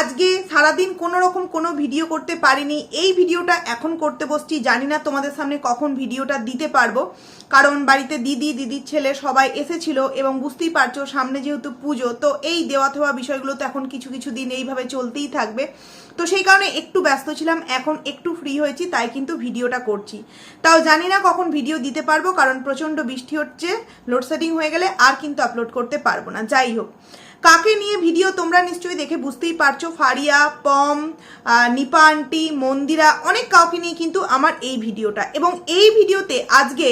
আজকে সারাদিন কোনো রকম কোনো ভিডিও করতে পারিনি। এই ভিডিওটা এখন করতে বসছি। জানি না তোমাদের সামনে কখন ভিডিওটা দিতে পারব। কারণ বাড়িতে দিদি, দিদির ছেলে সবাই এসেছিল এবং বুঝতেই পারছ সামনে যেহেতু পুজো, তো এই দেওয়া থেওয়া বিষয়গুলো তো এখন কিছু কিছু দিন এইভাবে চলতেই থাকবে। তো সেই কারণে একটু ব্যস্ত ছিলাম, এখন একটু ফ্রি হয়েছি, তাই কিন্তু ভিডিওটা করছি। তাও জানি না কখন ভিডিও দিতে পারব, কারণ প্রচণ্ড বৃষ্টি হচ্ছে লোডশেডিং হয়ে গেলে আর কিন্তু আপলোড করতে পারব না। যাই হোক কাকে নিয়ে ভিডিও তোমরা নিশ্চয়ই দেখে বুঝতেই পারছ? ফারিয়া, পম নিপা আন্টি, মন্দিরা, অনেক কাউকে নিয়ে কিন্তু আমার এই ভিডিওটা। এবং এই ভিডিওতে আজকে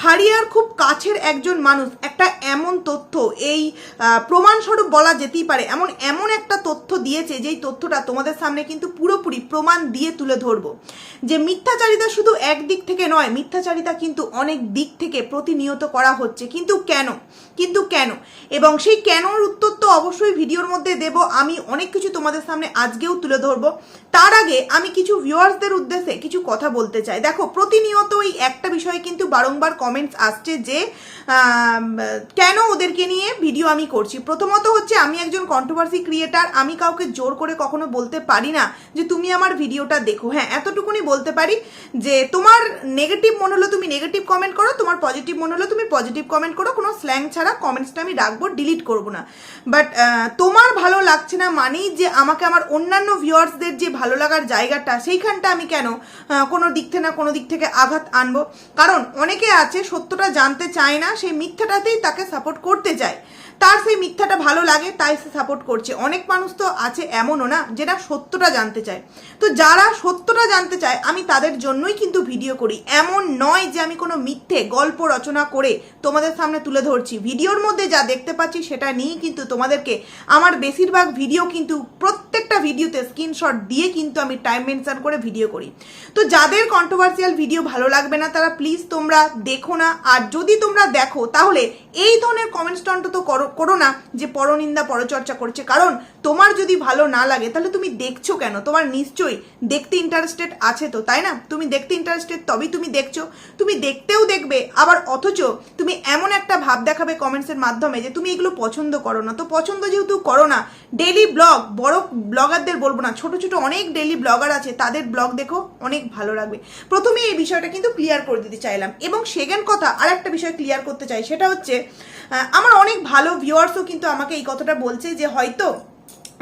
ফারিয়ার খুব কাছের একজন মানুষ, একটা এমন তথ্য, এই প্রমাণস্বরূপ বলা যেতেই পারে, এমন এমন একটা তথ্য দিয়েছে, যেই তথ্যটা তোমাদের সামনে কিন্তু পুরোপুরি প্রমাণ দিয়ে তুলে ধরবো। যে মিথ্যাচারিতা শুধু একদিক থেকে নয়, মিথ্যাচারিতা কিন্তু অনেক দিক থেকে প্রতিনিয়ত করা হচ্ছে। কিন্তু কেন? কিন্তু কেন? এবং সেই কেনর উত্তর তো অবশ্যই ভিডিওর মধ্যে দেব। আমি অনেক কিছু তোমাদের সামনে আজকেও তুলে ধরবো। তার আগে আমি কিছু ভিউয়ার্সদের উদ্দেশ্যে কিছু কথা বলতে চাই। দেখো প্রতিনিয়ত এই একটা বিষয়ে কিন্তু বারংবার কমেন্টস আসছে যে কেন ওদেরকে নিয়ে ভিডিও আমি করছি? প্রথমত হচ্ছে, আমি একজন কন্ট্রোভার্সি ক্রিয়েটার আমি কাউকে জোর করে কখনো বলতে পারি না যে, তুমি আমার ভিডিওটা দেখো। হ্যাঁ এতটুকুনি বলতে পারি যে, তোমার নেগেটিভ মনে হলো তুমি নেগেটিভ কমেন্ট করো, তোমার পজিটিভ মনে হলো তুমি পজিটিভ কমেন্ট করো। কোনো স্ল্যাং ছাড়া কমেন্টসটা আমি রাখব ডিলিট করব না। বাট তোমার ভালো লাগছে না মানেই যে আমাকে আমার অন্যান্য ভিউয়ার্সদের যে ভালো লাগার জায়গাটা, সেইখানটা আমি কেন কোনো দিক থেকে না কোনো দিক থেকে আঘাত আনব? কারণ অনেকে আছে সত্যটা জানতে চায় না, সেই মিথ্যাটাতেই তাকে সাপোর্ট করতে চায়। তার সেই মিথ্যাটা ভালো লাগে, তাই সে সাপোর্ট করছে। অনেক মানুষ তো আছে এমনও না যেটা সত্যটা জানতে চায়। তো যারা সত্যটা জানতে চায়, আমি তাদের জন্যই কিন্তু ভিডিও করি। এমন নয় যে আমি কোনো মিথ্যে গল্প রচনা করে তোমাদের সামনে তুলে ধরছি। ভিডিওর মধ্যে যা দেখতে পাচ্ছি সেটা নিয়েই কিন্তু তোমাদেরকে, আমার বেশিরভাগ ভিডিও কিন্তু প্রত্যেকটা ভিডিওতে স্ক্রিনশট দিয়ে কিন্তু আমি টাইম মেনশন করে ভিডিও করি। তো যাদের কন্ট্রোভার্সিয়াল ভিডিও ভালো লাগবে না, তারা প্লিজ তোমরা দেখো না। আর যদি তোমরা দেখো, তাহলে এই ধরনের কমেন্টস করো করো না যে পরনিন্দা পরচর্চা করছে। কারণ তোমার যদি ভালো না লাগে, তাহলে তুমি দেখছ কেন? তোমার নিশ্চয়ই দেখতে ইন্টারেস্টেড আছে তো, তাই না? তুমি দেখতে ইন্টারেস্টেড তবেই তুমি দেখছ। তুমি দেখতেও দেখবে, আবার অথচ তুমি এমন একটা ভাব দেখাবে কমেন্টসের মাধ্যমে যে তুমি এগুলো পছন্দ করো না। তো পছন্দ যেহেতু করো না ডেলি ব্লগ বড় ব্লগারদের বলব না, ছোট ছোট অনেক ডেলি ব্লগার আছে, তাদের ব্লগ দেখো, অনেক ভালো লাগবে। প্রথমে এই বিষয়টা কিন্তু ক্লিয়ার করে দিতে চাইলাম। এবং সেকেন্ড কথা আর একটা বিষয় ক্লিয়ার করতে চাই, সেটা হচ্ছে আমার অনেক ভালো ভিউয়ার্সও কিন্তু আমাকে এই কথাটা বলছে যে হয়তো,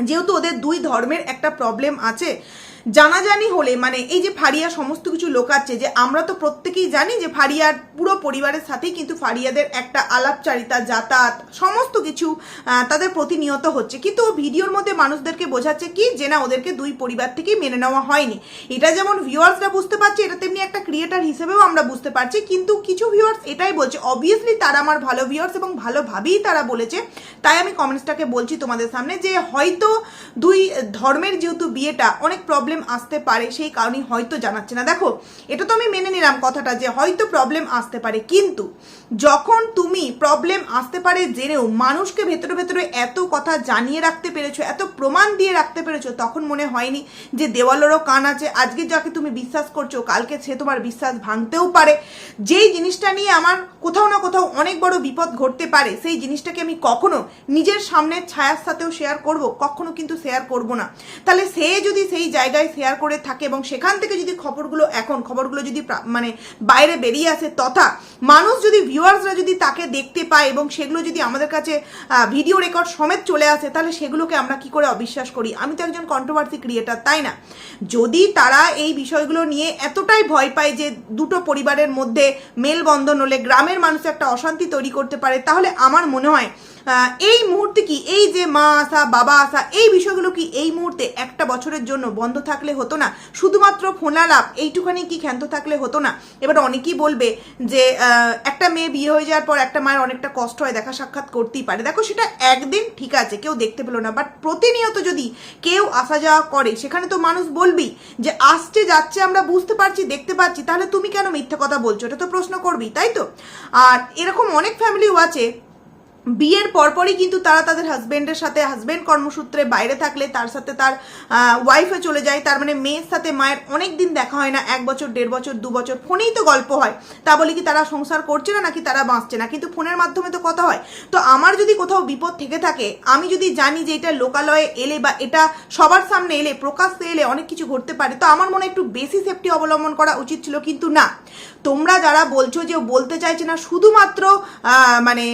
যেহেতু ওদের দুই ধর্মের একটা প্রবলেম আছে জানাজানি হলে মানে এই যে ফারিয়া সমস্ত কিছু লোকাচ্ছে, যে আমরা তো প্রত্যেকেই জানি যে ফারিয়ার পুরো পরিবারের সাথেই কিন্তু ফারিয়াদের একটা আলাপচারিতা, যাতায়াত সমস্ত কিছু তাদের প্রতিনিয়ত হচ্ছে। কিন্তু ভিডিওর মধ্যে মানুষদেরকে বোঝাচ্ছে কি, যে না, ওদেরকে দুই পরিবার থেকেই মেনে নেওয়া হয়নি। এটা যেমন ভিউয়ার্সরা বুঝতে পারছে, এটা তেমনি একটা ক্রিয়েটার হিসেবেও আমরা বুঝতে পারছি। কিন্তু কিছু ভিউয়ার্স এটাই বলছে অবভিয়াসলি তারা আমার ভালো ভিউয়ার্স এবং ভালোভাবেই তারা বলেছে। তাই আমি কমেন্টসটাকে বলছি তোমাদের সামনে যে হয়তো দুই ধর্মের যেহেতু বিয়েটা অনেক প্রবলেম আসতে পারে, সেই কারণেই হয়তো জানাচ্ছে না। দেখো, এটা তো আমি মেনে নিলাম কথাটা যে হয়তো প্রবলেম আসতে পারে, কিন্তু যখন তুমি প্রবলেম আসতে পারে জেনেও মানুষকে ভেতরে ভেতরে এত কথা জানিয়ে রাখতে পেরেছ, এত প্রমাণ দিয়ে রাখতে পেরেছ, তখন মনে হয়নি যে দেওয়ালেরও কান আছে। আজকে যাকে তুমি বিশ্বাস করছ, কালকে সে তোমার বিশ্বাস ভাঙতেও পারে। যেই জিনিসটা নিয়ে আমার কোথাও না কোথাও অনেক বড় বিপদ ঘটতে পারে, সেই জিনিসটাকে আমি কখনো নিজের সামনের ছায়ার সাথেও শেয়ার করব, কখনো কিন্তু শেয়ার করব না। তাহলে সে যদি সেই জায়গায় শেয়ার করে থাকে এবং সেখান থেকে যদি খবরগুলো এখন, খবরগুলো যদি মানে বাইরে বেরিয়ে আসে তথা মানুষ যদি ভিউয়ার্সরা যদি তাকে দেখতে পায় এবং সেগুলো যদি আমাদের কাছে ভিডিও রেকর্ড সমেত চলে আসে, তাহলে সেগুলোকে আমরা কি করে অবিশ্বাস করি? আমি তো একজন কন্ট্রোভার্সি ক্রিয়েটার তাই না? যদি তারা এই বিষয়গুলো নিয়ে এতটাই ভয় পায় যে দুটো পরিবারের মধ্যে মেলবন্ধন হলে গ্রামের মানুষ একটা অশান্তি তৈরি করতে পারে, তাহলে আমার মনে হয় এই মুহূর্তে কি এই যে মা আসা, বাবা আসা, এই বিষয়গুলো কি এই মুহূর্তে একটা বছরের জন্য বন্ধ থাকলে হতো না? শুধুমাত্র ফোনালাপ, এইটুখানি কি ক্ষান্ত থাকলে হতো না? এবার অনেকেই বলবে যে একটা মেয়ে বিয়ে হয়ে যাওয়ার পর একটা মায়ের অনেকটা কষ্ট হয়, দেখা সাক্ষাৎ করতেই পারে। দেখো, সেটা একদিন ঠিক আছে, কেউ দেখতে পেল না। বাট প্রতিনিয়ত যদি কেউ আসা যাওয়া করে, সেখানে তো মানুষ বলবি যে, আসছে, যাচ্ছে, আমরা বুঝতে পারছি, দেখতে পাচ্ছি। তাহলে তুমি কেন মিথ্যে কথা বলছো? এটা তো প্রশ্ন করবি তাই তো? আর এরকম অনেক ফ্যামিলিও আছে বিয়ের পরপরই কিন্তু তারা তাদের হাজব্যান্ডের সাথে হাজব্যান্ড কর্মসূত্রে বাইরে থাকলে তার সাথে তার ওয়াইফে চলে যায়। তার মানে মেয়ের সাথে মায়ের অনেক দিন দেখা হয় না, এক বছর, দেড় বছর, দু বছর, ফোনেই তো গল্প হয়। তা বলে কি তারা সংসার করছে না, নাকি তারা বাঁচছে না? কিন্তু ফোনের মাধ্যমে তো কথা হয়। তো আমার যদি কোথাও বিপদ থেকে থাকে, আমি যদি জানি যে এটা লোকালয়ে এলে বা এটা সবার সামনে এলে, প্রকাশ্যে এলে অনেক কিছু ঘটতে পারে, তো আমার মনে একটু বেশি সেফটি অবলম্বন করা উচিত ছিল, কিন্তু না। তোমরা যারা বলছো যে বলতে চাইছে না, শুধুমাত্র মানে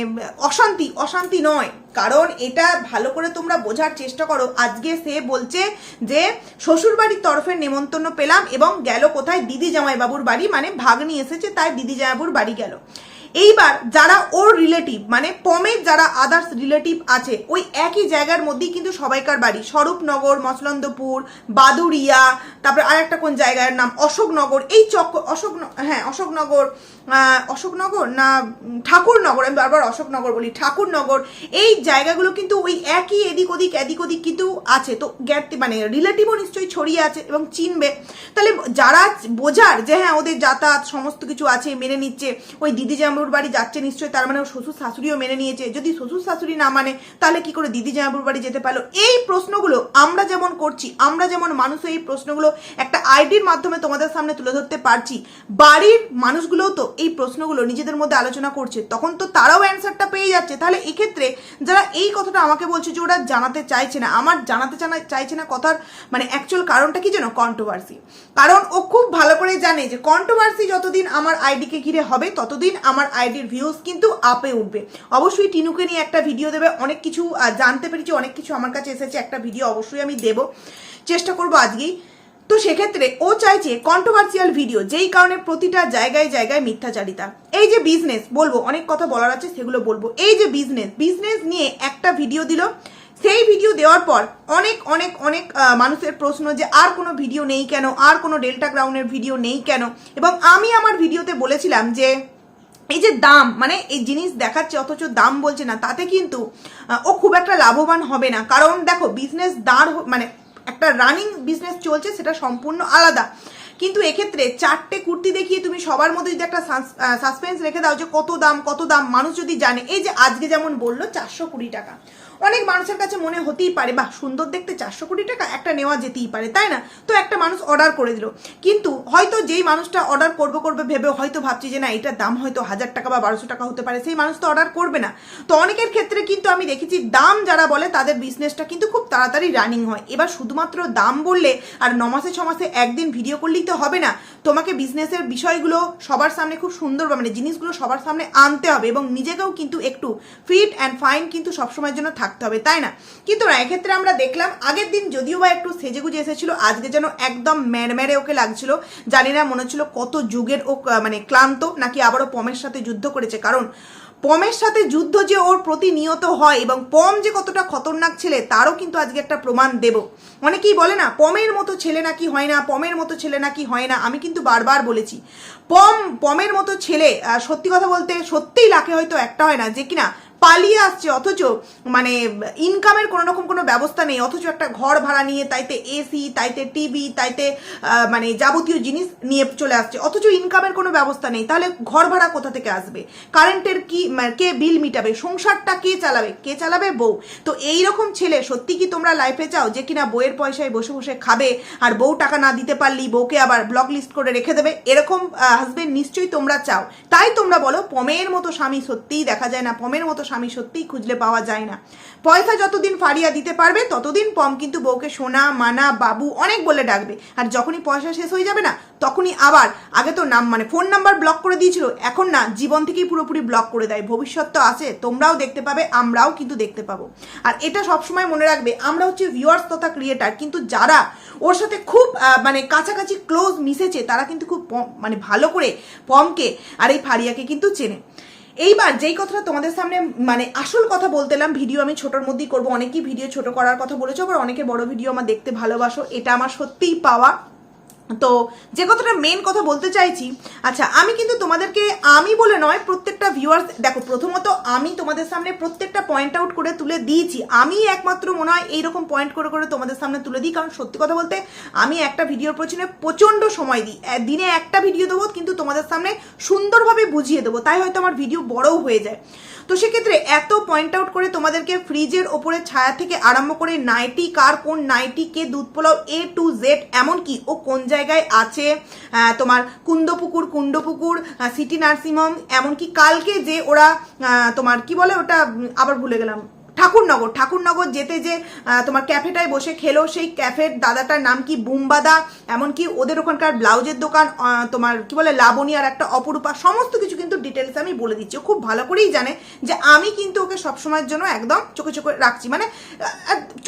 অশান্তি অশান্তি নয়। কারণ এটা ভালো করে তোমরা বোঝার চেষ্টা করো। আজকে সে বলছে যে, শ্বশুরবাড়ির তরফে নেমন্তন্ন পেলাম এবং গেল কোথায়? দিদি জামাইবাবুর বাড়ি। মানে ভাগ নিয়ে এসেছে, তাই দিদি জামাইবাবুর বাড়ি গেল। এইবার যারা ওর রিলেটিভ মানে পমের যারা আদার্স রিলেটিভ আছে, ওই একই জায়গার মধ্যেই কিন্তু সবাইকার বাড়ি। স্বরূপনগর মসলন্দপুর বাদুরিয়া তারপরে আরেকটা কোন জায়গার নাম? অশোকনগর। এই চক্র অশোক হ্যাঁ অশোকনগর অশোকনগর না, ঠাকুরনগর? আমি বারবার অশোকনগর বলি, ঠাকুরনগর। এই জায়গাগুলো কিন্তু ওই একই এদিক ওদিক এদিক ওদিক কিন্তু আছে। তো জ্ঞাতি মানে রিলেটিভও নিশ্চয়ই ছড়িয়ে আছে এবং চিনবে। তাহলে যারা বোঝার যে হ্যাঁ ওদের যাতায়াত সমস্ত কিছু আছে, মেনে নিচ্ছে, ওই দিদি জামাবুর বাড়ি যাচ্ছে নিশ্চয়ই, তার মানে শ্বশুর শাশুড়িও মেনে নিয়েছে। যদি শ্বশুর শাশুড়ি না মানে তাহলে কি করে দিদি জামাবুর বাড়ি যেতে পারল? এই প্রশ্নগুলো আমরা যেমন করছি, আমরা যেমন মানুষ এই প্রশ্নগুলো একটা আইডির মাধ্যমে তোমাদের সামনে তুলে ধরতে পারছি, বাড়ির মানুষগুলোও তো এই প্রশ্নগুলো নিজেদের মধ্যে আলোচনা করছে, তখন তো তারাও অ্যান্সারটা পেয়ে যাচ্ছে। তাহলে এক্ষেত্রে যারা এই কথাটা আমাকে বলছে যে ওরা জানাতে চাইছে না, আমার জানাতে চাইছে না কথার মানে অ্যাকচুয়াল কারণটা কি জানো কন্ট্রোভার্সি কারণ ও খুব ভালো করে জানে যে কন্ট্রোভার্সি যতদিন আমার আইডিকে ঘিরে হবে, ততদিন আমার আইডির ভিউজ কিন্তু আপে উঠবে। অবশ্যই টিনুকে নিয়ে একটা ভিডিও দেবে। অনেক কিছু জানতে পেরেছি, অনেক কিছু আমার কাছে এসেছে, একটা ভিডিও অবশ্যই আমি দেব। চেষ্টা করব আজকেই। তো সেক্ষেত্রে ও চাইছে কন্ট্রোভার্সিয়াল ভিডিও যেই কারণে প্রতিটা জায়গায় জায়গায় মিথ্যাচারিতা। এই যে বিজনেস বলব, অনেক কথা বলার আছে, সেগুলো বলব। এই যে বিজনেস বিজনেস নিয়ে একটা ভিডিও দিল। সেই ভিডিও দেওয়ার পর অনেক অনেক অনেক মানুষের প্রশ্ন যে, আর কোনো ভিডিও নেই কেন? আর কোনো ডেল্টা গ্রাউন্ডের ভিডিও নেই কেন? এবং আমি আমার ভিডিওতে বলেছিলাম যে এই যে দাম মানে এই জিনিস দেখাচ্ছে, অথচ দাম বলছে না, তাতে কিন্তু ও খুব একটা লাভবান হবে না। কারণ দেখো বিজনেস দাঁড় মানে একটা রানিং বিজনেস চলছে, সেটা সম্পূর্ণ আলাদা। কিন্তু এক্ষেত্রে চারটে কুর্তি দেখিয়ে তুমি সবার মধ্যে যদি একটা সাসপেন্স রেখে দাও যে কত দাম কত দাম, মানুষ যদি জানে, এই যে আজকে যেমন বলল, চারশো কুড়ি টাকা। অনেক মানুষের কাছে মনে হতেই পারে, বাহ, সুন্দর দেখতে চারশো কোটি টাকা, একটা নেওয়া যেতেই পারে। তাই না? তো একটা মানুষ অর্ডার করে দিল। কিন্তু হয়তো যেই মানুষটা অর্ডার করবে করবে ভেবে হয়তো ভাবছি যে, না, এটার দাম হয়তো হাজার টাকা বা বারোশো টাকা হতে পারে। সেই মানুষ তো অর্ডার করবে না। তো অনেকের ক্ষেত্রে কিন্তু আমি দেখেছি, দাম যারা বলে তাদের বিজনেসটা কিন্তু খুব তাড়াতাড়ি রানিং হয়। এবার শুধুমাত্র দাম বললে আর ন মাসে, ছ মাসে একদিন ভিডিও করলেই তো হবে না। তোমাকে বিজনেসের বিষয়গুলো সবার সামনে খুব সুন্দর মানে জিনিসগুলো সবার সামনে আনতে হবে এবং নিজেকেও কিন্তু একটু ফিট অ্যান্ড ফাইন কিন্তু সবসময়ের জন্য থাকতে হবে, তাই না? কিন্তু না, এক্ষেত্রে আমরা দেখলাম, আগের দিন যদিও বা একটু সেজেগুজে এসেছিল, আজকে যেন একদম ম্যাড়ম্যাড়ে ওকে লাগছিল। জানি না, মনে হচ্ছিল কত যুগের ও মানে ক্লান্ত, নাকি আবারও পমের সাথে যুদ্ধ করেছে। কারণ, পমের সাথে যুদ্ধ যে ওর প্রতিনিয়ত হয় এবং পম যে কতটা খতরনাক ছেলে, তারও কিন্তু আজকে একটা প্রমাণ দেব। অনেকেই বলে না, পমের মতো ছেলে নাকি হয় না, পমের মতো ছেলে নাকি হয় না, আমি কিন্তু বারবার বলেছি। পম, পমের মতো ছেলে সত্যি কথা বলতে সত্যিই লাখে হয়তো একটা হয় না, যে কিনা পালিয়ে আসছে, অথচ মানে ইনকামের কোনো রকম কোনো ব্যবস্থা নেই, অথচ একটা ঘর ভাড়া নিয়ে তাইতে এসি তাইতে টিভি তাইতে মানে যাবতীয় জিনিস নিয়ে চলে আসছে, অথচ ইনকামের কোনো ব্যবস্থা নেই। তাহলে ঘর ভাড়া কোথা থেকে আসবে? কারেন্টের কি কে বিল মিটাবে? সংসারটা কে চালাবে? কে চালাবে? বউ। তো এই রকম ছেলে, সত্যি কি তোমরা লাইফে চাও যে কিনা বউয়ের পয়সায় বসে বসে খাবে আর বউ টাকা না দিতে পারলি, বউকে আবার ব্লক লিস্ট করে রেখে দেবে? এরকম হাজবেন্ড নিশ্চয়ই তোমরা চাও। তাই তোমরা বলো, পমের মতো স্বামী সত্যিই দেখা যায় না। পমের মতো স্বামী সত্যিই খুঁজলে পাওয়া যায় না। পয়সা যতদিন ফারিয়া দিতে পারবে, ততদিন পম কিন্তু বউকে সোনা, মানা, বাবু অনেক বলে ডাকবে। আর যখনই পয়সা শেষ হয়ে যাবে না, তখনই আবার আগে তো নাম মানে ফোন নাম্বার ব্লক করে দিয়েছিল, এখন না জীবন থেকেই পুরোপুরি ব্লক করে দেয়। ভবিষ্যৎ তো আছে, তোমরাও দেখতে পাবে, আমরাও কিন্তু দেখতে পাবো। আর এটা সবসময় মনে রাখবে, আমরা হচ্ছে ভিউয়ার্স তথা ক্রিয়েটার কিন্তু যারা ওর সাথে খুব মানে কাছাকাছি ক্লোজ মিশেছে, তারা কিন্তু খুব মানে ভালো করে পমকে আর এই ফারিয়াকে কিন্তু চেনে। এইবার যেই কথাটা তোমাদের সামনে মানে আসল কথা বলতে এলাম, ভিডিও আমি ছোটোর মধ্যেই করব। অনেকেই ভিডিও ছোট করার কথা বলেছ, আবার অনেকে বড় ভিডিও আমার দেখতে ভালোবাসো। এটা আমার সত্যিই পাওয়া তো যে কথাটা মেন কথা বলতে চাইছি আচ্ছা আমি কিন্তু তোমাদেরকে আমি বলে নয়, প্রত্যেকটা ভিউয়ার্স দেখো, প্রথমত আমি তোমাদের সামনে প্রত্যেকটা পয়েন্ট আউট করে তুলে দিয়েছি। আমি একমাত্র মনে হয় এইরকম পয়েন্ট করে করে তোমাদের সামনে তুলে দিই, কারণ সত্যি কথা বলতে আমি একটা ভিডিওর পেছনে প্রচণ্ড সময় দিই। দিনে একটা ভিডিও দেবো, কিন্তু তোমাদের সামনে সুন্দরভাবে বুঝিয়ে দেবো, তাই হয়তো আমার ভিডিও বড়ও হয়ে যায়। তো সেক্ষেত্রে এত পয়েন্ট আউট করে তোমাদেরকে ফ্রিজের ওপরে ছায়া থেকে আরম্ভ করে নাইটি কার কোন নাইটি, কে দুধ পোলাও এ টু জেড এমনকি ও কোন জায়গায় আছে তোমার কুন্দপুকুর, কুণ্ডপুকুর সিটি নার্সিংহোম, এমনকি কালকে যে ওরা তোমার কি বলে ওটা আবার ভুলে গেলাম। ঠাকুরনগর ঠাকুরনগর যেতে যে তোমার ক্যাফেটায় বসে খেলো, সেই ক্যাফের দাদাটার নাম কি বুম্বাদা, এমনকি ওদের ওখানকার ব্লাউজের দোকান তোমার কি বলে লাবণী আর একটা অপরূপা, সমস্ত কিছু কিন্তু ডিটেলস আমি বলে দিচ্ছি। খুব ভালো করেই জানে যে আমি কিন্তু ওকে সবসময়ের জন্য একদম চোখে চোখে রাখছি। মানে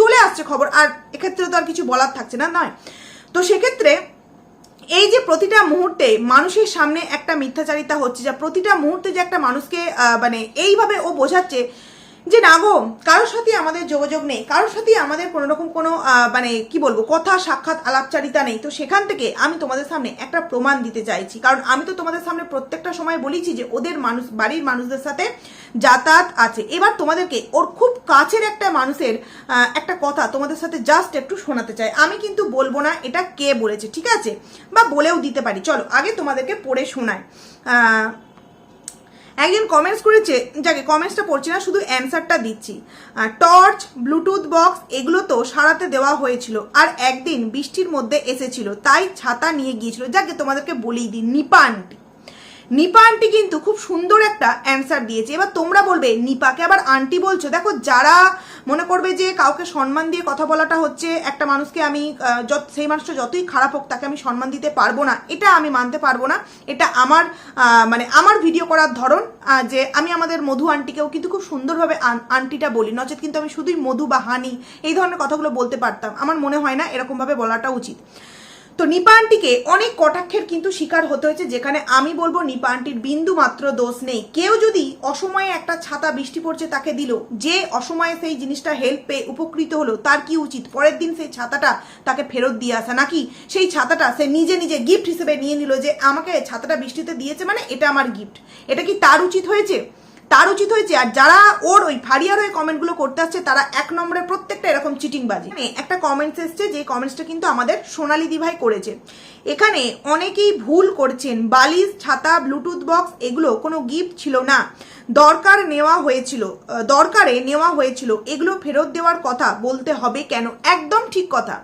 চলে আসছে খবর, আর এক্ষেত্রে তো আর কিছু বলার থাকছে না, নয়। তো সেক্ষেত্রে এই যে প্রতিটা মুহূর্তে মানুষের সামনে একটা মিথ্যাচারিতা হচ্ছে, যা প্রতিটা মুহূর্তে যে একটা মানুষকে মানে এইভাবে ও বোঝাচ্ছে যে না গো, কারোর সাথে আমাদের যোগাযোগ নেই, কারোর সাথে আমাদের কোনো রকম কোনো মানে কি বলব, কথা, সাক্ষাৎ, আলাপচারিতা নেই। তো সেখান থেকে আমি তোমাদের সামনে একটা প্রমাণ দিতে চাইছি। কারণ আমি তো তোমাদের সামনে প্রত্যেকটা সময় বলেছি যে ওদের মানুষ, বাড়ির মানুষদের সাথে যাতায়াত আছে। এবার তোমাদেরকে ওর খুব কাছের একটা মানুষের একটা কথা তোমাদের সাথে জাস্ট একটু শোনাতে চাই। আমি কিন্তু বলব না এটা কে বলেছে, ঠিক আছে? বা বলেও দিতে পারি। চলো, আগে তোমাদেরকে পড়ে শোনায় একজন কমেন্টস করেছে, যাকে কমেন্টসটা পড়ছি না, শুধু অ্যান্সারটা দিচ্ছি। টর্চ ব্লুটুথ বক্স এগুলো তো সারাতে দেওয়া হয়েছিল। আর একদিন বৃষ্টির মধ্যে এসেছিল, তাই ছাতা নিয়ে গিয়েছিল, যাকে তোমাদেরকে বলেই দিই নিপা আন্টি নিপা আন্টি কিন্তু খুব সুন্দর একটা অ্যান্সার দিয়েছে। এবার তোমরা বলবে, নিপাকে আবার আন্টি বলছো? দেখো, যারা মনে করবে যে কাউকে সম্মান দিয়ে কথা বলাটা হচ্ছে, একটা মানুষকে আমি যত, সেই মানুষটা যতই খারাপ হোক, তাকে আমি সম্মান দিতে পারব না। এটা আমি মানতে পারব না। এটা আমার মানে আমার ভিডিও করার ধরন যে আমি আমাদের মধু আন্টিকেও কিন্তু খুব সুন্দরভাবে আন- আন্টিটা বলি। নচেত কিন্তু আমি শুধুই মধু বা হানি এই ধরনের কথাগুলো বলতে পারতাম। আমার মনে হয় না এরকমভাবে বলাটা উচিত। তো নিপা আন্টিকে অনেক কটাক্ষের কিন্তু শিকার হতে হয়েছে, যেখানে আমি বলব নিপা আন্টির বিন্দু মাত্র দোষ নেই। কেউ যদি অসময়ে একটা ছাতা বৃষ্টি পড়ছে তাকে দিল, যে অসময়ে সেই জিনিসটা হেল্প পেয়ে উপকৃত হলো, তার কি উচিত? পরের দিন সেই ছাতাটা তাকে ফেরত দিয়ে আসা নাকি? সেই ছাতাটা সে নিজে নিজে গিফট হিসেবে নিয়ে নিল যে আমাকে ছাতাটা বৃষ্টিতে দিয়েছে মানে এটা আমার গিফট এটা কি তার উচিত হয়েছে? তার উচিত হয়েছে, আর যারা ওর ওই ফারিয়ার হয়ে কমেন্টগুলো করতে আসছে, তারা এক নম্বরে প্রত্যেকটা এরকম চিটিং মানে একটা কমেন্টস এসছে যে কমেন্টসটা কিন্তু আমাদের সোনালি দিভাই করেছে। এখানে অনেকেই ভুল করছেন, বালিশ, ছাতা, ব্লুটুথ বক্স, এগুলো কোনো গিফট ছিল না। দরকার নেওয়া হয়েছিল দরকারে নেওয়া হয়েছিল, এগুলো ফেরত দেওয়ার কথা বলতে হবে কেন? একদম ঠিক কথা।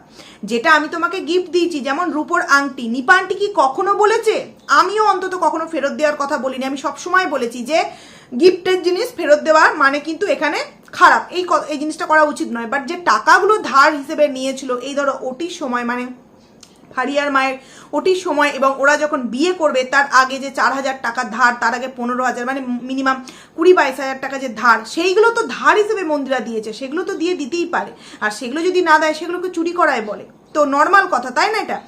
যেটা আমি তোমাকে গিফট দিয়েছি, যেমন রূপোর আংটি। নিপা আংটি কি কখনো বলেছে? আমিও অন্তত কখনো ফেরত দেওয়ার কথা বলিনি। আমি সবসময় বলেছি যে গিফটের জিনিস ফেরত দেওয়ার মানে কিন্তু এখানে খারাপ। এই এই জিনিসটা করা উচিত নয়। বাট যে টাকাগুলো ধার হিসেবে নিয়েছিল, এই ধরো ওটির সময় মানে ফারিয়ার মায়ের ওটির সময় এবং ওরা যখন বিয়ে করবে, তার আগে যে চার হাজার টাকা ধার, তার আগে পনেরো হাজার মানে মিনিমাম কুড়ি বাইশ হাজার টাকা যে ধার, সেইগুলো তো ধার হিসেবে মন্দিরা দিয়েছে। সেগুলো তো দিয়ে দিতেই পারে। আর সেগুলো যদি না দেয়, সেগুলোকে চুরি করায় বলে। তো নর্মাল কথা, তাই না এটা?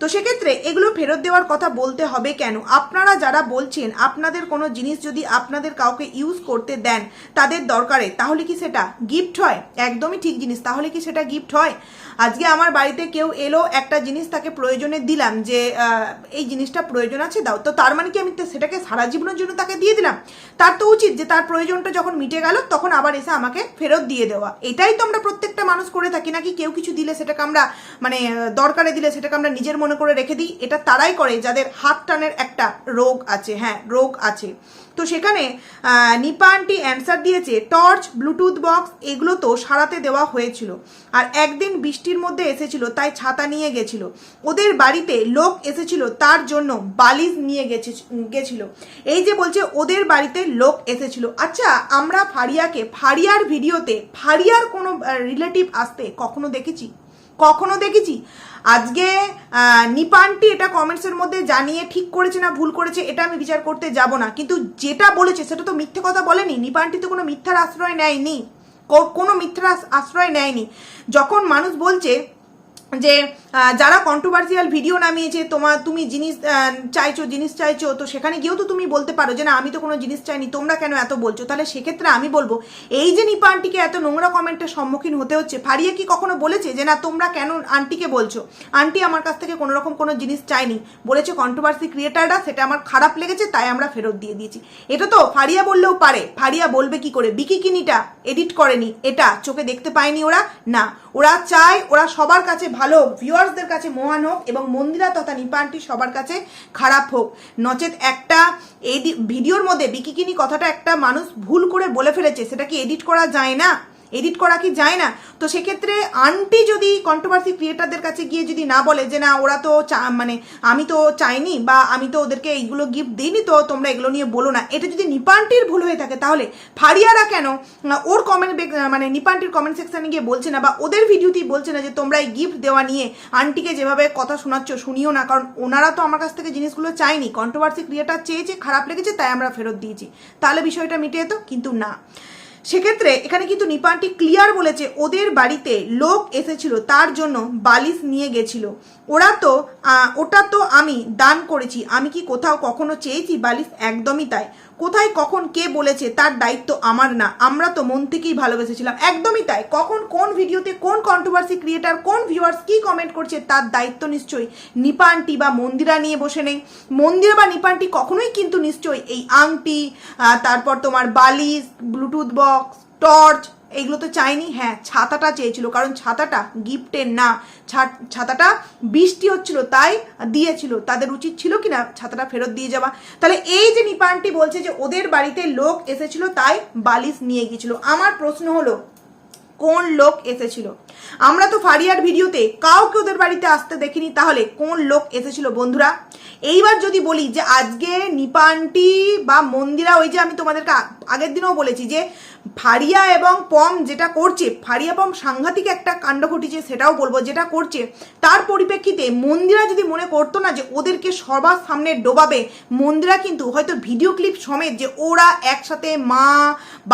তো সেক্ষেত্রে এগুলো ফেরত দেওয়ার কথা বলতে হবে কেন? আপনারা যারা বলছেন আপনাদের কোনো জিনিস যদি আপনাদের কাউকে ইউজ করতে দেন তাদের দরকারে, তাহলে কি সেটা গিফট হয়? একদমই ঠিক জিনিস, তাহলে কি সেটা গিফট হয়? আজকে আমার বাড়িতে কেউ এলো, একটা জিনিস তাকে প্রয়োজনে দিলাম যে এই জিনিসটা প্রয়োজন আছে, দাও। তো তার মানে কি আমি সেটাকে সারা জীবনের জন্য তাকে দিয়ে দিলাম? তার তো উচিত যে তার প্রয়োজনটা যখন মিটে গেল, তখন আবার এসে আমাকে ফেরত দিয়ে দেওয়া। এটাই তো আমরা প্রত্যেকটা মানুষ করে থাকি নাকি কেউ কিছু দিলে সেটাকে আমরা মানে দরকারে দিলে সেটাকে আমরা নিজের মনে করে রেখে দিই, এটা তারাই করে যাদের হাত টানের একটা রোগ আছে হ্যাঁ রোগ আছে। তো সেখানে নিপা আন্টি অ্যান্সার দিয়েছে টর্চ ব্লুটুথ বক্স এগুলো তো সারাতে দেওয়া হয়েছিল। আর একদিন বৃষ্টির মধ্যে এসেছিল, তাই ছাতা নিয়ে গেছিল। ওদের বাড়িতে লোক এসেছিল, তার জন্য বালিশ নিয়ে গেছে, গেছিল। এই যে বলছে, ওদের বাড়িতে লোক এসেছিল। আচ্ছা আমরা ফারিয়াকে, ফারিয়ার ভিডিওতে, ফারিয়ার কোনো রিলেটিভ আসতে কখনো দেখেছি? কখনো দেখেছি? আজকে নিপানটি এটা কমেন্টসের মধ্যে জানিয়ে ঠিক করেছে না ভুল করেছে, এটা আমি বিচার করতে যাব না। কিন্তু যেটা বলেছে, সেটা তো মিথ্যে কথা বলেনি। নিপানটি তো কোনো মিথ্যার আশ্রয় নেয়নি। কোনো মিথ্যার আশ্রয় নেয়নি। যখন মানুষ বলছে যে যারা কন্ট্রোভার্সিয়াল ভিডিও নামিয়েছে তোমার তুমি জিনিস চাইছো জিনিস চাইছো, তো সেখানে গিয়েও তো তুমি বলতে পারো যে, না, আমি তো কোনো জিনিস চাইনি, তোমরা কেন এত বলছো? তাহলে সেক্ষেত্রে আমি বলব, এই যে নিপা আন্টিকে এত নোংরা কমেন্টের সম্মুখীন হতে হচ্ছে, ফারিয়া কি কখনো বলেছে যে, না, তোমরা কেন আন্টিকে বলছো? আন্টি আমার কাছ থেকে কোনো রকম কোনো জিনিস চাইনি বলেছে কন্ট্রোভার্সি ক্রিয়েটাররা সেটা আমার খারাপ লেগেছে, তাই আমরা ফেরত দিয়ে দিয়েছি। এটা তো ফারিয়া বললেও পারে, ফারিয়া বলবে কি করে? বিকিকিনিটা এডিট করেনি, এটা চোখে দেখতে পায়নি ওরা, না, ওরা চায়, ওরা সবার কাছে ভালো ভিউয়ার্স ভিউয়ার্সদের কাছে মহান হোক এবং মন্দিরা তথা নিপানটি সবার কাছে খারাপ হোক। নচেত একটা এই ভিডিওর মধ্যে বিকিকিনি কথাটা একটা মানুষ ভুল করে বলে ফেলেছে, সেটা কি এডিট করা যায় না? এডিট করা কি যায় না? তো সেক্ষেত্রে আন্টি যদি কন্ট্রোভার্সি ক্রিয়েটারদের কাছে গিয়ে যদি না বলে যে, না, ওরা তো মানে আমি তো চাইনি বা আমি তো ওদেরকে এইগুলো গিফট দিইনি, তো তোমরা এগুলো নিয়ে বলো না। এটা যদি নিপান্টির ভুল হয়ে থাকে, তাহলে ফারিয়ারা কেন? ওর কমেন্ট মানে নিপান্টির কমেন্ট সেকশানে গিয়ে বলছে না বা ওদের ভিডিওতেই বলছে না যে, তোমরা এই গিফট দেওয়া নিয়ে আন্টিকে যেভাবে কথা শোনাচ্ছ, শুনিও না। কারণ ওনারা তো আমার কাছ থেকে জিনিসগুলো চাইনি কন্ট্রোভার্সি ক্রিয়েটার চেয়েছে, খারাপ লেগেছে, তাই আমরা ফেরত দিয়েছি। তাহলে বিষয়টা মিটে যেত? কিন্তু না। সেক্ষেত্রে এখানে কিন্তু নিপানটি ক্লিয়ার বলেছে, ওদের বাড়িতে লোক এসেছিল, তার জন্য বালিশ নিয়ে গেছিল। ওরা তো ওটা তো আমি দান করেছি, আমি কি কোথাও কখনো চেয়েছি বালিশ? একদমই তাই। কোথায়, কখন, কে বলেছে, তার দায়িত্ব আমার না। আমরা তো মন থেকেই ভালোবেসেছিলাম। একদমই তাই। কখন, কোন ভিডিওতে, কোন কন্ট্রোভার্সি ক্রিয়েটার কোন ভিউয়ার্স কি কমেন্ট করছে, তার দায়িত্ব নিশ্চয়ই। নিপানটি বা মন্দিরা নিয়ে বসে নেই। মন্দির বা নিপানটি কখনোই কিন্তু নিশ্চয়ই এই আংটি তারপর তোমার বালিশ, ব্লুটুথ বক্স, টর্চ এইগুলো তো চাইনি হ্যাঁ ছাতাটা চেয়েছিল, কারণ ছাতাটা গিফটের না। ছাতাটা বৃষ্টি হচ্ছিল, তাই দিয়েছিল। তাদের উচিত ছিল কি না ছাতাটা ফেরত দিয়ে যাওয়া। তাহলে এই যে নিপানটি বলছে যে ওদের বাড়িতে লোক এসেছিল, তাই বালিশ নিয়ে গিয়েছিল। আমার প্রশ্ন হলো, কোন লোক এসেছিল? আমরা তো ফারিয়ার ভিডিওতে কাউকে ওদের বাড়িতে আসতে দেখিনি, তাহলে কোন লোক এসেছিল বন্ধুরা? এইবার যদি বলি যে আজকে নিপানটি বা মন্দিরা, ওই যে আমি তোমাদেরকে আগের দিনও বলেছি যে ফারিয়া এবং পম যেটা করছে, ফারিয়া, পম সাংঘাতিক একটা কাণ্ড ঘটিছে সেটাও বলব, যেটা করছে। তার পরিপ্রেক্ষিতে মন্দিরা যদি মনে করতো না যে ওদেরকে সবার সামনে ডোবাবে, মন্দিরা কিন্তু হয়তো ভিডিও ক্লিপ সমেত যে ওরা একসাথে মা,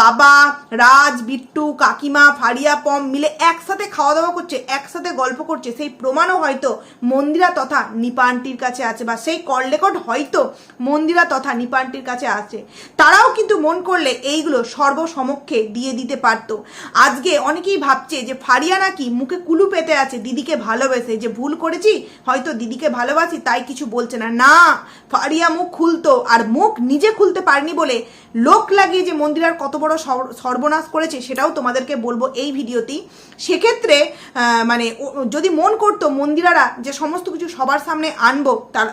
বাবা, রাজ, বিট্টু, কাকিমা, ফারিয়া, পম মিলে একসাথে খাওয়া দাওয়া করছে, একসাথে গল্প করছে, সেই প্রমাণও হয়তো মন্দিরা তথা নিপান্টির কাছে আছে বা সেই কল রেকর্ড হয়তো মন্দিরা তথা নিপান্টির কাছে আছে। তারাও কিন্তু মন করলে এইগুলো সর্বসমক্ষে দিয়ে দিতে পারত। আজকে অনেকেই ভাবছে যে ফারিয়া নাকি মুখে কুলু পেতে আছে, দিদিকে ভালোবেসে। যে ভুল করেছি, হয়তো দিদিকে ভালোবাসি, তাই কিছু বলছে না। না ফারিয়া মুখ খুলতো আর মুখ নিজে খুলতে পারেনি বলে লোক লাগিয়ে যে মন্দিরার কত বড় সর- সর্বনাশ করেছে সেটাও তোমাদেরকে বলব এই ভিডিওতেই। সেক্ষেত্রে মানে যদি মন করতো মন্দিরারা যে সমস্ত কিছু সবার সামনে আনব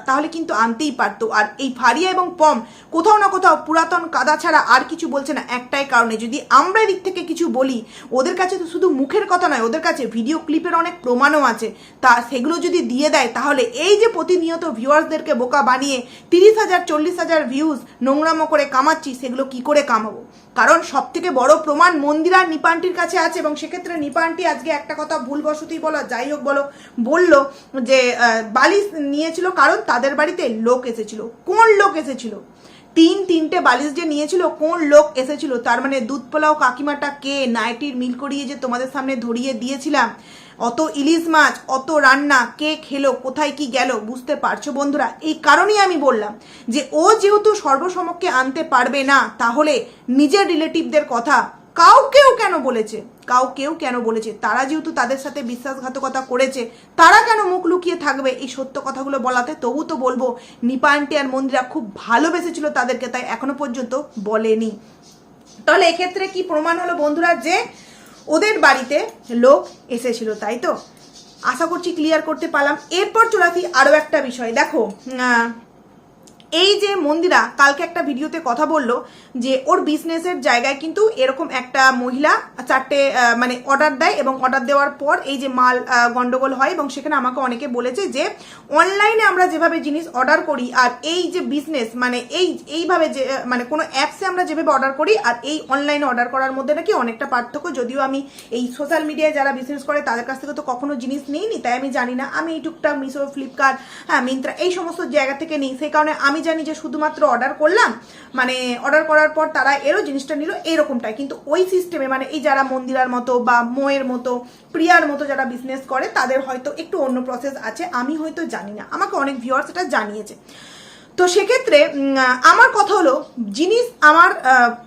তাহলে কিন্তু আনতেই পারতো। আর এই ফারিয়া এবং পম কোথাও না কোথাও পুরাতন কাদা ছাড়া আর কিছু বলছে না একটাই কারণে। যদি আমরা এদিক থেকে কিছু বলি, ওদের কাছে তো শুধু মুখের কথা নয়, ওদের কাছে ভিডিও ক্লিপের অনেক প্রমাণও আছে। তা সেগুলো যদি দিয়ে দেয়, তাহলে এই যে প্রতিনিয়ত ভিউয়ার্সদেরকে বোকা বানিয়ে তিরিশ হাজার, চল্লিশ হাজার ভিউজ নোংরামো করে কামাচ্ছি, সেগুলো কি করে কামাবো? কারণ সব থেকে বড় প্রমাণ মন্দির আর নিপানটির কাছে আছে এবং সেক্ষেত্রে নিপানটি আজকে একটা কথা ভুলবশতই বলো, যাই হোক বলো, বলল যে বালিশ নিয়েছিল কারণ তাদের বাড়িতে লোক এসেছিল। কোন লোক এসেছিল? তিন তিনটে বালিশ যে নিয়েছিল, কোন লোক এসেছিল? তার মানে দুধ পোলাও কাকিমাটা কে? নাইটির মিল করিয়ে যে তোমাদের সামনে ধরিয়ে দিয়েছিলাম অত ইলিশ মাছ, অত রান্না, কে খেলো, কোথায় কি গেল, বুঝতে পারছ বন্ধুরা? এই কারণেই আমি বললাম যে ও যেহেতু সর্বসমক্ষে আনতে পারবে না, তাহলে নিজের রিলেটিভদের কথা কাউকেও কেন বলেছে? কাউকেও কেন বলেছে? তারা যেহেতু তাদের সাথে বিশ্বাসঘাতকতা করেছে, তারা কেন মুখ লুকিয়ে থাকবে এই সত্য কথাগুলো বলাতে? তবু তো বলব নিপান্টি আর মন্দিরা খুব ভালোবেসেছিল তাদেরকে, তাই এখনও পর্যন্ত বলেনি। তাহলে এক্ষেত্রে কি প্রমাণ হলো বন্ধুরা যে ওদের বাড়িতে লোক এসেছিল, তাই তো? আশা করছি ক্লিয়ার করতে পারলাম। এরপর চলে আসি আরও একটা বিষয়। দেখো এই যে মন্দিরা কালকে একটা ভিডিওতে কথা বলল যে ওর বিজনেসের জায়গায় কিন্তু এরকম একটা মহিলা চারটে মানে অর্ডার দেয় এবং অর্ডার দেওয়ার পর এই যে মাল গন্ডগোল হয় এবং সেখানে আমাকে অনেকে বলেছে যে অনলাইনে আমরা যেভাবে জিনিস অর্ডার করি আর এই যে বিজনেস মানে এই, এইভাবে যে মানে কোনো অ্যাপসে আমরা যেভাবে অর্ডার করি আর এই অনলাইনে অর্ডার করার মধ্যে নাকি অনেকটা পার্থক্য। যদিও আমি এই সোশ্যাল মিডিয়ায় যারা বিজনেস করে তাদের কাছ থেকে তো কখনো জিনিস নিইনি, তাই আমি জানি না। আমি এই টুকটাক মিশো ফ্লিপকার্ট হ্যাঁ মিন্ত্রা এই সমস্ত জায়গা থেকে নিই। সেই কারণে আমি জানি যে শুধুমাত্র অর্ডার করলাম মানে অর্ডার করার পর তারা এরও জিনিসটা নিল এরকমটাই। কিন্তু ওই সিস্টেমে মানে এই যারা মন্দিরার মতো বা মোয়ের মতো, প্রিয়ার মতো যারা বিজনেস করে, তাদের হয়তো একটু অন্য প্রসেস আছে, আমি হয়তো জানি না। আমাকে অনেক ভিউয়ার্স এটা জানিয়েছে। তো সেক্ষেত্রে আমার কথা হলো, জিনিস আমার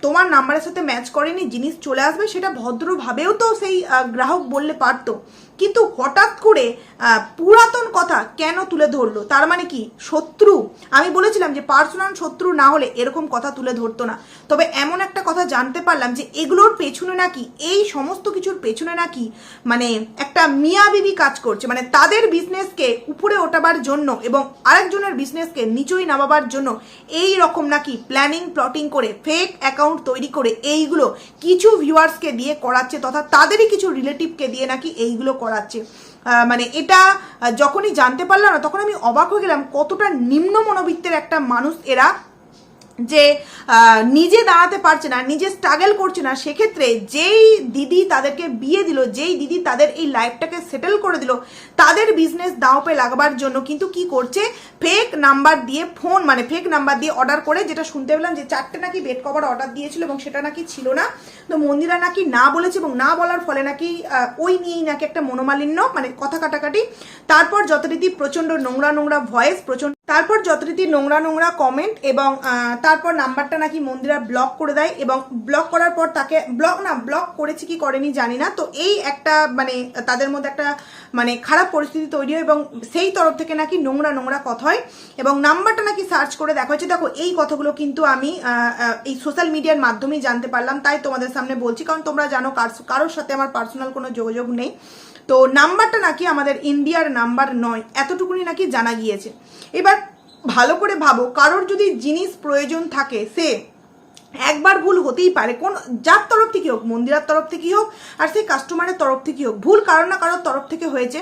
তোমার নাম্বারের সাথে ম্যাচ করেনি, জিনিস চলে আসবে, সেটা ভদ্রভাবেও তো সেই গ্রাহক বললে পারতো। কিন্তু হঠাৎ করে পুরাতন কথা কেন তুলে ধরলো? তার মানে কি? শত্রু? আমি বলেছিলাম যে পার্সোনাল শত্রু না হলে এরকম কথা তুলে ধরতো না। তবে এমন একটা কথা জানতে পারলাম যে এগুলোর পেছনে নাকি, এই সমস্ত কিছুর পেছনে নাকি মানে একটা মিয়া বিবি কাজ করছে। মানে তাদের বিজনেসকে উপরে ওঠাবার জন্য এবং আরেকজনের বিজনেসকে নিচুই নামাবার জন্য এই রকম নাকি প্ল্যানিং প্লটিং করে ফেক অ্যাকাউন্ট তৈরি করে এইগুলো কিছু ভিউয়ার্সকে দিয়ে করাচ্ছে তথা তাদেরই কিছু রিলেটিভকে দিয়ে নাকি এইগুলো করাচ্ছে। মানে এটা যখনই জানতে পারলাম না, তখন আমি অবাক হয়ে গেলাম কতটা নিম্ন মনোবৃত্তের একটা মানুষ এরা যে নিজে দাঁড়াতে পারছে না, নিজে স্ট্রাগল করছে না, সেক্ষেত্রে যেই দিদি তাদেরকে বিয়ে দিল, যেই দিদি তাদের এই লাইফটাকে সেটেল করে দিল, তাদের বিজনেস দাঁওপে লাগাবার জন্য কিন্তু কি করছে? ফেক নাম্বার দিয়ে ফোন মানে ফেক নাম্বার দিয়ে অর্ডার করে, যেটা শুনতে পেলাম যে চারটে নাকি বেড কভার অর্ডার দিয়েছিল এবং সেটা নাকি ছিল না। তো মন্দিরা নাকি না বলেছে এবং না বলার ফলে নাকি ওই নিয়েই নাকি একটা মনোমালিন্য মানে কথা কাটাকাটি। তারপর যথারীতি প্রচণ্ড নোংরা নোংরা ভয়েস প্রচণ্ড তারপর যথারীতি নোংরা নোংরা কমেন্ট এবং তারপর নাম্বারটা নাকি মন্দিরা ব্লক করে দেয় এবং ব্লক করার পর তাকে ব্লক না ব্লক করেছে কি করেনি জানি না। তো এই একটা মানে তাদের মধ্যে একটা মানে খারাপ পরিস্থিতি তৈরি হয় এবং সেই তরফ থেকে নাকি নোংরা নোংরা কথা হয় এবং নাম্বারটা নাকি সার্চ করে দেখা হয়েছে। দেখো, এই কথাগুলো কিন্তু আমি এই সোশ্যাল মিডিয়ার মাধ্যমেই জানতে পারলাম। তাই তোমাদের সামনে বলছি, কারণ তোমরা জানো কার- কারোর সাথে আমার পার্সোনাল কোনো যোগাযোগ নেই। তো নাম্বারটা নাকি আমাদের ইন্ডিয়ার নাম্বার নয়, এতটুকুনি নাকি জানা গিয়েছে। এবার ভালো করে ভাবো, কারোর যদি জিনিস প্রয়োজন থাকে, সে একবার ভুল হতেই পারে, কোন যার তরফ থেকে হোক, মন্দিরার তরফ থেকেই হোক, আর সেই কাস্টমারের তরফ থেকেই হোক, ভুল কারও না কারোর তরফ থেকে হয়েছে।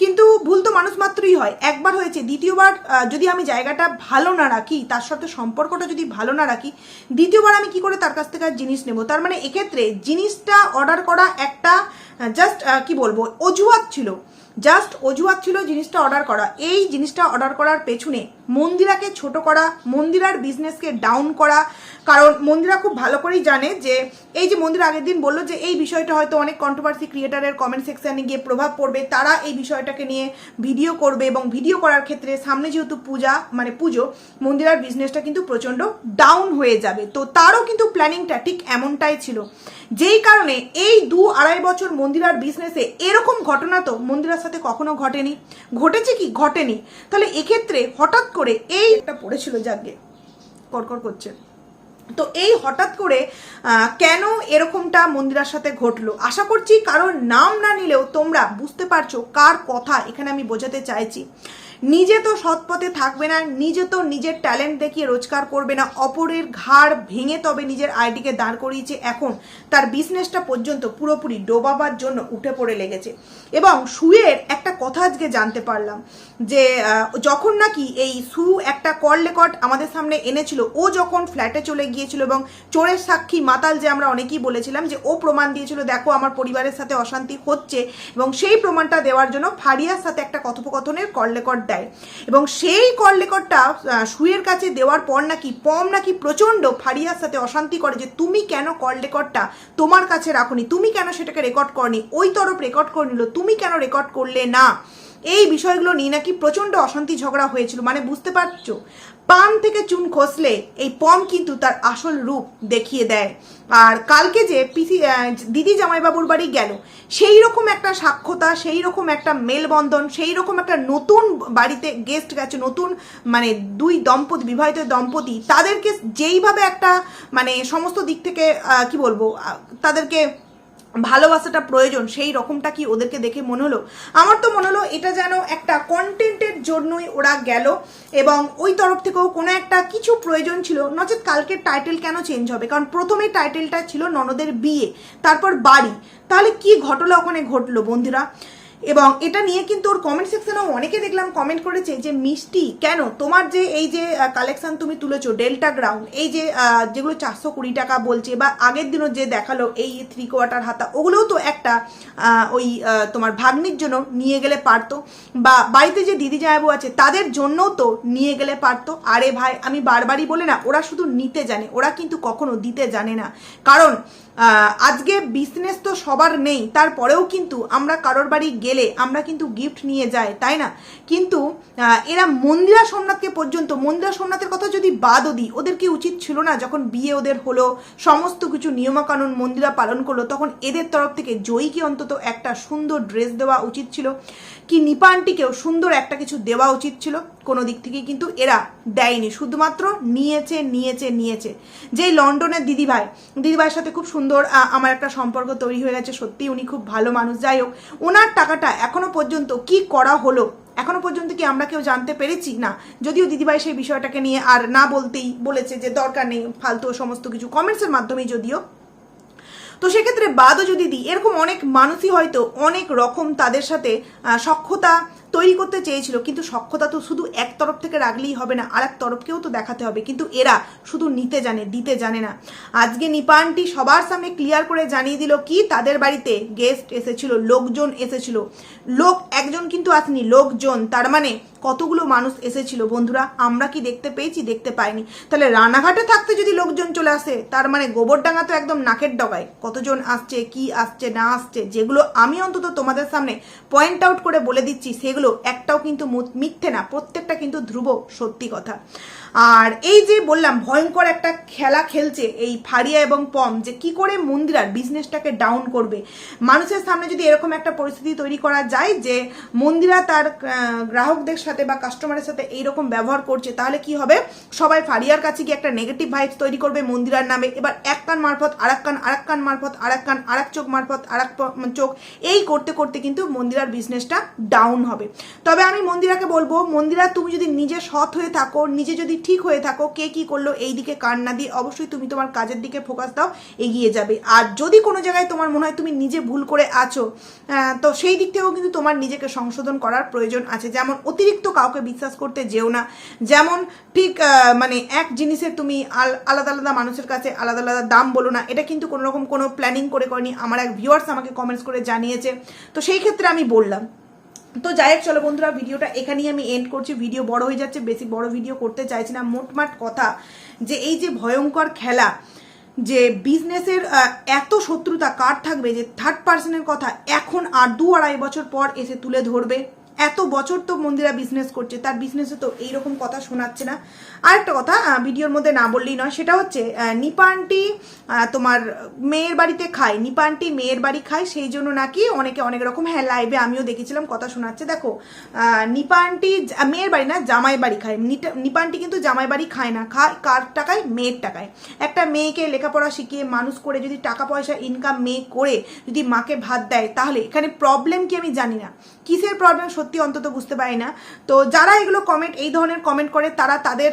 কিন্তু ভুল তো মানুষ মাত্রই হয়। একবার হয়েছে, দ্বিতীয়বার যদি আমি জায়গাটা ভালো না রাখি, তার সাথে সম্পর্কটা যদি ভালো না রাখি, দ্বিতীয়বার আমি কি করে তার কাছ থেকে জিনিস নেব? তার মানে এক্ষেত্রে জিনিসটা অর্ডার করা একটা জাস্ট কি বলব, অজুহাত ছিল। জাস্ট অজুহাত ছিল জিনিসটা অর্ডার করা। এই জিনিসটা অর্ডার করার পেছনে মন্দিরাকে ছোট করা, মন্দিরার বিজনেসকে ডাউন করা কারণ মন্দিরা খুব ভালো করেই জানে যে, এই যে মন্দির আগের দিন বলল যে, এই বিষয়টা হয়তো অনেক কন্ট্রোভার্সি ক্রিয়েটারের কমেন্ট সেকশানে গিয়ে প্রভাব পড়বে, তারা এই বিষয়টাকে নিয়ে ভিডিও করবে এবং ভিডিও করার ক্ষেত্রে সামনে যেহেতু পূজা মানে পুজো, মন্দিরার বিজনেসটা কিন্তু প্রচণ্ড ডাউন হয়ে যাবে। তো তারও কিন্তু প্ল্যানিংটা ঠিক এমনটাই ছিল। যেই কারণে এই দু আড়াই বছর মন্দিরার বিজনেসে এরকম ঘটনা তো মন্দিরার সাথে কখনো ঘটেনি। ঘটেছে কি? ঘটেনি। তাহলে এক্ষেত্রে হঠাৎ করে এই একটা পড়েছিল যাকে কড়কড় করছে। তো এই হঠাৎ করে কেন এরকমটা মন্দিরার সাথে ঘটলো? আশা করছি কারোর নাম না নিলেও তোমরা বুঝতে পারছ কার কথা এখানে আমি বোঝাতে চাইছি। নিজে তো সৎ পথে থাকবে না, নিজে তো নিজের ট্যালেন্ট দেখিয়ে রোজগার করবে না, অপরের ঘাড় ভেঙে তবে নিজের আইডিকে দাঁড় করিয়েছে এখন। তার বিজনেসটা পর্যন্ত পুরোপুরি ডোবাবার জন্য উঠে পড়ে লেগেছে। এবং সুয়ের একটা কথা আজকে জানতে পারলাম, যে যখন নাকি এই সু একটা কল রেকর্ড আমাদের সামনে এনেছিল, ও যখন ফ্ল্যাটে চলে গিয়েছিল এবং চোরের সাক্ষী মাতাল যে আমরা অনেকেই বলেছিলাম, যে ও প্রমাণ দিয়েছিল, দেখো আমার পরিবারের সাথে অশান্তি হচ্ছে, এবং সেই প্রমাণটা দেওয়ার জন্য ফারিয়ার সাথে একটা কথোপকথনের কল রেকর্ড দেয়। এবং সেই কল রেকর্ডটা সুয়ের কাছে দেওয়ার পর নাকি পম নাকি প্রচণ্ড ফারিয়ার সাথে অশান্তি করে যে, তুমি কেন কল রেকর্ডটা তোমার কাছে রাখনি? তুমি কেন সেটাকে রেকর্ড করনি? ওই তরফ রেকর্ড করে নিল। তুমি কেন রেকর্ড করলে না? এই বিষয়গুলো নিয়ে নাকি প্রচণ্ড অশান্তি ঝগড়া হয়েছিল। মানে বুঝতে পারছ? পান থেকে চুন খসলে এই পম কিন্তু তার আসল রূপ দেখিয়ে দেয়। আর কালকে যে পিসি দিদি জামাইবাবুর বাড়ি গেল, সেই রকম একটা সাক্ষতা, সেই রকম একটা মেলবন্ধন, সেই রকম একটা নতুন বাড়িতে গেস্ট গেছে, নতুন মানে দুই দম্পতি, বিবাহিত দম্পতি, তাদেরকে যেইভাবে একটা মানে সমস্ত দিক থেকে কি বলব তাদেরকে ভালোবাসাটা প্রয়োজন, সেই রকমটা কি ওদেরকে দেখে মনে হলো? আমার তো মনে হলো এটা যেন একটা কন্টেন্টের জন্যই ওরা গেল এবং ওই তরফ থেকেও কোনো একটা কিছু প্রয়োজন ছিল। নচেত কালকের টাইটেল কেন চেঞ্জ হবে? কারণ প্রথমে টাইটেলটা ছিল ননদের বিয়ে, তারপর বাড়ি। তাহলে কি ঘটলো ওখানে ঘটলো বন্ধুরা? এবং এটা নিয়ে কিন্তু ওর কমেন্ট সেকশনেও অনেকে দেখলাম কমেন্ট করেছে যে, মিষ্টি, কেন? তোমার যে এই যে কালেকশন তুমি তুলেছো ডেল্টা গ্রাউন্ড এই যে যেগুলো চারশো কুড়ি টাকা বলছে বা আগের দিনও যে দেখাল, এই থ্রি কোয়ার্টার হাতা, ওগুলোও তো একটা ওই তোমার ভাগ্নির জন্য নিয়ে গেলে পারতো বা বাড়িতে যে দিদি জামাইবু আছে, তাদের জন্যও তো নিয়ে গেলে পারতো। আরে ভাই, আমি বারবারই বলে না, ওরা শুধু নিতে জানে, ওরা কিন্তু কখনো দিতে জানে না। কারণ আজকে বিজনেস তো সবার নেই, তারপরেও কিন্তু আমরা কারোর বাড়ি গেলে আমরা কিন্তু গিফট নিয়ে যাই, তাই না? কিন্তু এরা মন্দিরা সোমনাথকে পর্যন্ত, মন্দিরা সোমনাথের কথা যদি বাদও দিই, ওদের কি উচিত ছিল না যখন বিয়ে ওদের হলো, সমস্ত কিছু নিয়মকানুন মন্দিরা পালন করল, তখন এদের তরফ থেকে জয়ীকে অন্তত একটা সুন্দর ড্রেস দেওয়া উচিত ছিল। কি নিপানটিকেও সুন্দর একটা কিছু দেওয়া উচিত ছিল। কোনো দিক থেকেই কিন্তু এরা দেয়নি। শুধুমাত্র নিয়েছে নিয়েছে নিয়েছে। যেই লন্ডনের দিদিভাই, দিদিভাইয়ের সাথে খুব সুন্দর আমার একটা সম্পর্ক তৈরি হয়ে গেছে। সত্যি উনি খুব ভালো মানুষ। যাই হোক, ওনার টাকাটা এখনও পর্যন্ত কি করা হলো? এখনও পর্যন্ত কি আমরা কেউ জানতে পেরেছি? না। যদিও দিদিভাই সেই বিষয়টাকে নিয়ে আর না বলতেই বলেছে যে দরকার নেই, ফালতু সমস্ত কিছু। কমেন্টসের মাধ্যমেই যদিও। তো সেক্ষেত্রে বাদও যদি দিই এরকম অনেক মানুষই হয়তো অনেক রকম তাদের সাথে সক্ষতা তৈরি করতে চেয়েছিল, কিন্তু সক্ষতা তো শুধু এক তরফ থেকে রাখলেই হবে না আর এক তরফকেও তো দেখাতে হবে। কিন্তু এরা শুধু নিতে জানে, দিতে জানে না। আজকে নিপানটি সবার সামনে ক্লিয়ার করে জানিয়ে দিল কি তাদের বাড়িতে গেস্ট এসেছিল, লোকজন এসেছিল। লোক, একজন কিন্তু আসেনি, লোকজন। তার মানে কতগুলো মানুষ এসেছিল? বন্ধুরা, আমরা কি দেখতে পেয়েছি? দেখতে পাইনি। তাহলে রানাঘাটে থাকতে যদি লোকজন চলে আসে, তার মানে গোবরডাঙ্গা তো একদম নাকের ডগায়। কতজন আসছে, কি আসছে, না আসছে, যেগুলো আমি অন্তত তোমাদের সামনে পয়েন্ট আউট করে বলে দিচ্ছি, সেগুলো একটাও কিন্তু মিথ্যে না, প্রত্যেকটা কিন্তু ধ্রুব সত্যি কথা। আর এই যে বললাম, ভয়ঙ্কর একটা খেলা খেলছে এই ফারিয়া এবং পম, যে কি করে মন্দিরার বিজনেসটাকে ডাউন করবে। মানুষের সামনে যদি এরকম একটা পরিস্থিতি তৈরি করা যায় যে মন্দিরা তার গ্রাহকদের সাথে বা কাস্টমারের সাথে এইরকম ব্যবহার করছে, তাহলে কি হবে? সবাই ফারিয়ার কাছে গিয়ে একটা নেগেটিভ ভাইবস তৈরি করবে মন্দিরার নামে। এবার এক কান মারফত আর এক কান আর এক কান মারফত আর এক কান আর এক চোখ মারফত আর এক চোখ। এই করতে করতে কিন্তু মন্দিরার বিজনেসটা ডাউন হবে। তবে আমি মন্দিরাকে বলব, মন্দিরা তুমি যদি নিজে সৎ হয়ে থাকো, নিজে যদি ঠিক হয়ে থাকো, কে কি করল এই দিকে কান না দিয়ে অবশ্যই তুমি তোমার কাজের দিকে ফোকাস দাও, এগিয়ে যাবে। আর যদি কোনো জায়গায় তোমার মনে হয় তুমি নিজে ভুল করে আছো তো সেই দিক থেকেও কিন্তু তোমার নিজেকে সংশোধন করার প্রয়োজন আছে। যেমন অতিরিক্ত কাউকে বিশ্বাস করতে যেও না। যেমন ঠিক মানে এক জিনিসের তুমি আল- আলাদা আলাদা মানুষের কাছে আলাদা আলাদা দাম বলো না, এটা কিন্তু কোনো রকম কোনো প্ল্যানিং করে করেনি। আমার এক ভিউয়ার্স আমাকে কমেন্টস করে জানিয়েছে। তো সেই ক্ষেত্রে আমি বললাম তো যাই হোক, চলো বন্ধুরা, ভিডিওটা এখানেই আমি এন্ড করছি। ভিডিও বড় হয়ে যাচ্ছে, বেশি বড় ভিডিও করতে চাইছি না। মোটমাট কথা যে এই যে ভয়ঙ্কর খেলা, যে বিজনেসের এত শত্রুতা কার থাকবে? যে থার্ড পার্সনের কথা এখন আর দু আড়াই বছর পর এসে তুলে ধরবে। এত বছর তো মন্দিরা বিজনেস করছে তার বিজনেসে তো এইরকম কথা শোনাচ্ছে না। আরেকটা কথা ভিডিওর মধ্যে না বললেই নয় সেটা হচ্ছে আহ, নিপা আন্টি আহ, তোমার মেয়ের বাড়িতে খায় নিপানটি মেয়ের বাড়ি খায় সেই জন্য নাকি অনেকে অনেক রকম হ্যাঁ লাইভে আমিও দেখেছিলাম কথা শোনাচ্ছে। দেখো আহ, নিপা আন্টি যা- মেয়ের বাড়ি না জামাই বাড়ি খায়। নিটা- নিপা কিন্তু জামাই বাড়ি খায় না খায় কার টাকায়? মেয়ের টাকায়। একটা মেয়েকে লেখাপড়া শিখিয়ে মানুষ করে যদি টাকা পয়সা ইনকাম মেয়ে করে যদি মাকে ভাত দেয় তাহলে এখানে প্রবলেম কি আমি জানি না। কিসের প্রবলেম সত্যি অন্তত বুঝতে পারি না। তো যারা এগুলো কমেন্ট এই ধরনের কমেন্ট করে, তারা তাদের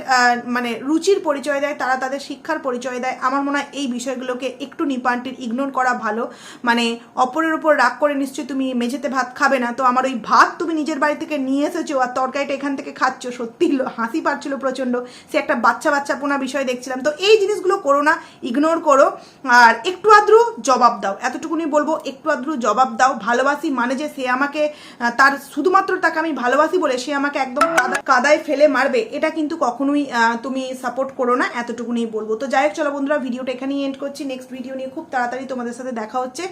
মানে রুচির পরিচয় দেয়, তারা তাদের শিক্ষার পরিচয় দেয়। আমার মনে হয় এই বিষয়গুলোকে একটু নিপান্টির ইগনোর করা ভালো। মানে অপরের উপর রাগ করে নিশ্চয়ই তুমি মেঝেতে ভাত খাবে না। তো আমার ওই ভাত তুমি নিজের বাড়ি থেকে নিয়ে এসেছ আর তরকারিটা এখান থেকে খাচ্ছ। সত্যি হাসি পাচ্ছিল প্রচণ্ড। সে একটা বাচ্চা বাচ্চা পোনা বিষয় দেখছিলাম। তো এই জিনিসগুলো করো না ইগনোর করো। আর একটু আদ্রু জবাব দাও। এতটুকুনি বলব, একটু আদ্রু জবাব দাও। ভালোবাসি মানে যে সে আমাকে তার শুধুমাত্র তাকে আমি ভালোবাসি বলে সে আমাকে একদম কাদায় ফেলে মারবে, এটা কিন্তু কখনোই তুমি সাপোর্ট করো না এতটুকুনি বলব। তো যাই হোক, চলো বন্ধুরা ভিডিওটা এখানেই এন্ড করছি। নেক্সট ভিডিও নিয়ে খুব তাড়াতাড়ি তোমাদের সাথে দেখা হচ্ছে।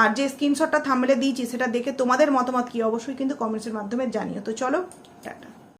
আর যে স্ক্রিনশটটা থামলে দিয়েছি, সেটা দেখে তোমাদের মতামত কি, অবশ্যই কিন্তু কমেন্টসের মাধ্যমে জানিও। তো চলো, টাটা।